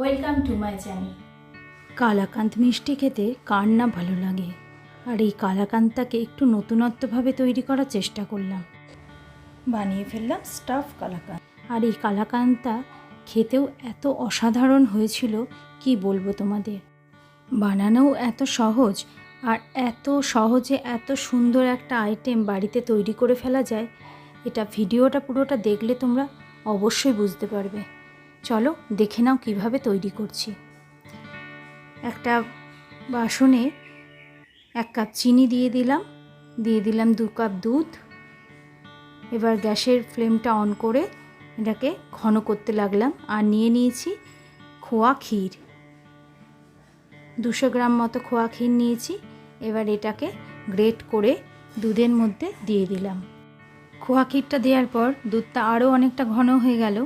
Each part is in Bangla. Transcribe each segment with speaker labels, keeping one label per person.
Speaker 1: Welcome to my channel.
Speaker 2: Kalakand মিষ্টি খেতে কার না ভালো লাগে? আর এই কালাকান্তটাকে একটু নতুনত্বভাবে তৈরি করার চেষ্টা করলাম। বানিয়ে ফেললাম স্টাফ কালাকান্ত। আর এই কালাকান্তটা খেতেও এত অসাধারণ হয়েছিল, কি বলব তোমাদের? বানানোও এত সহজ আর এত সহজে এত সুন্দর একটা আইটেম বাড়িতে তৈরি করে ফেলা যায়, এটা ভিডিওটা পুরোটা দেখলে তোমরা অবশ্যই বুঝতে পারবে। চলো দেখে নাও কীভাবে তৈরি করছি। একটা বাসনে এক কাপ চিনি দিয়ে দিলাম দিয়ে দিলাম দু কাপ দুধ। এবার গ্যাসের ফ্লেমটা অন করে এটাকে ঘন করতে লাগলাম আর নিয়ে নিয়েছি খোয়া ক্ষীর। দুশো গ্রাম মতো খোয়া ক্ষীর নিয়েছি, এবার এটাকে গ্রেট করে দুধের মধ্যে দিয়ে দিলাম। খোয়া ক্ষীরটা দেওয়ার পর দুধটা আরও অনেকটা ঘন হয়ে গেল,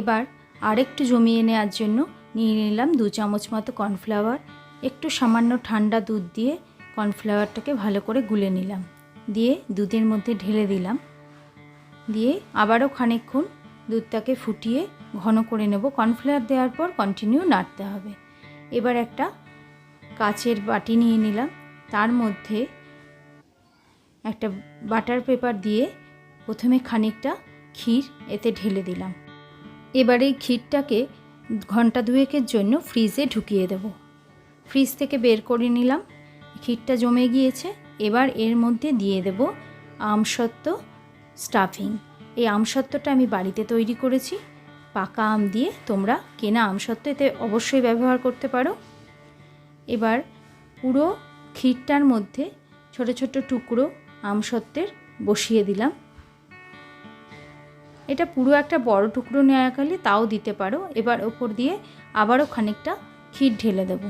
Speaker 2: এবার আরেকটু জমিয়ে নেওয়ার জন্য নিয়ে নিলাম দু চামচ মতো কর্নফ্লাওয়ার। একটু সামান্য ঠান্ডা দুধ দিয়ে কর্নফ্লাওয়ারটাকে ভালো করে গুলে নিলাম। দিয়ে দুধের মধ্যে ঢেলে দিলাম। দিয়ে আবারও খানিকক্ষণ দুধটাকে ফুটিয়ে ঘন করে নেব। কর্নফ্লাওয়ার দেওয়ার পর কন্টিনিউ নাড়তে হবে। এবার একটা কাচের বাটি নিয়ে নিলাম। তার মধ্যে একটা বাটার পেপার দিয়ে প্রথমে খানিকটা ক্ষীর এতে ঢেলে দিলাম। এবার এই ক্ষীরটাকে ঘণ্টা দুয়েকের জন্য ফ্রিজে ঢুকিয়ে দেব। ফ্রিজ থেকে বের করে নিলাম, ক্ষীরটা জমে গিয়েছে। এবার এর মধ্যে দিয়ে দেব আমসত্ত্ব স্টাফিং। এই আমসত্ত্বটা আমি বাড়িতে তৈরি করেছি। পাকা আম দিয়ে তোমরা কেনা আমসত্ত্ব এতে অবশ্যই ব্যবহার করতে পারো। এবার পুরো ক্ষীরটার মধ্যে ছোট ছোট টুকরো আমসত্ত্বের বসিয়ে দিলাম। এটা পুরো একটা বড় টুকরো নেওয়া গেলে তাও দিতে পারো। এবার ওপর দিয়ে আবারও খানিকটা ক্ষীর ঢেলে দেব।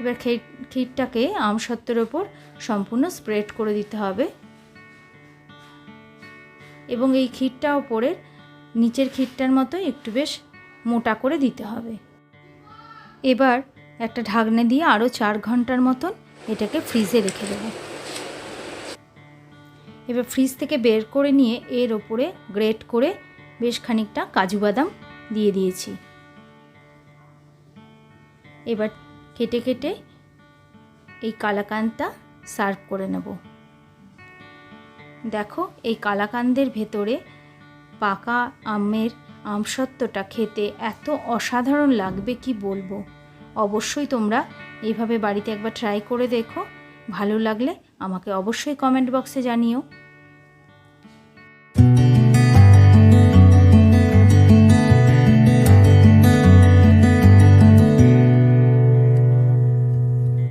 Speaker 2: এবার ক্ষীরটাকে আমসত্ত্বের ওপর সম্পূর্ণ স্প্রেড করে দিতে হবে। এবং এই ক্ষীরটা ওপরের নিচের ক্ষীরটার মতো একটু বেশ মোটা করে দিতে হবে। এবার একটা ঢাকনা দিয়ে আরও চার ঘণ্টার মতন এটাকে ফ্রিজে রেখে দেবো। এবার ফ্রিজ থেকে বের করে নিয়ে এর ওপরে গ্রেট করে বেশ খানিকটা কাজু বাদাম দিয়ে দিয়েছি। এবার কেটে কেটে এই কালাকান্দটা সার্ভ করে নেব। দেখো এই কালাকান্দের ভেতরে পাকা আমের আমসত্ত্বটা খেতে এত অসাধারণ লাগবে কি বলব? অবশ্যই তোমরা এইভাবে বাড়িতে একবার ট্রাই করে দেখো। ভালো লাগলে আমাকে অবশ্যই কমেন্ট বক্সে জানিও।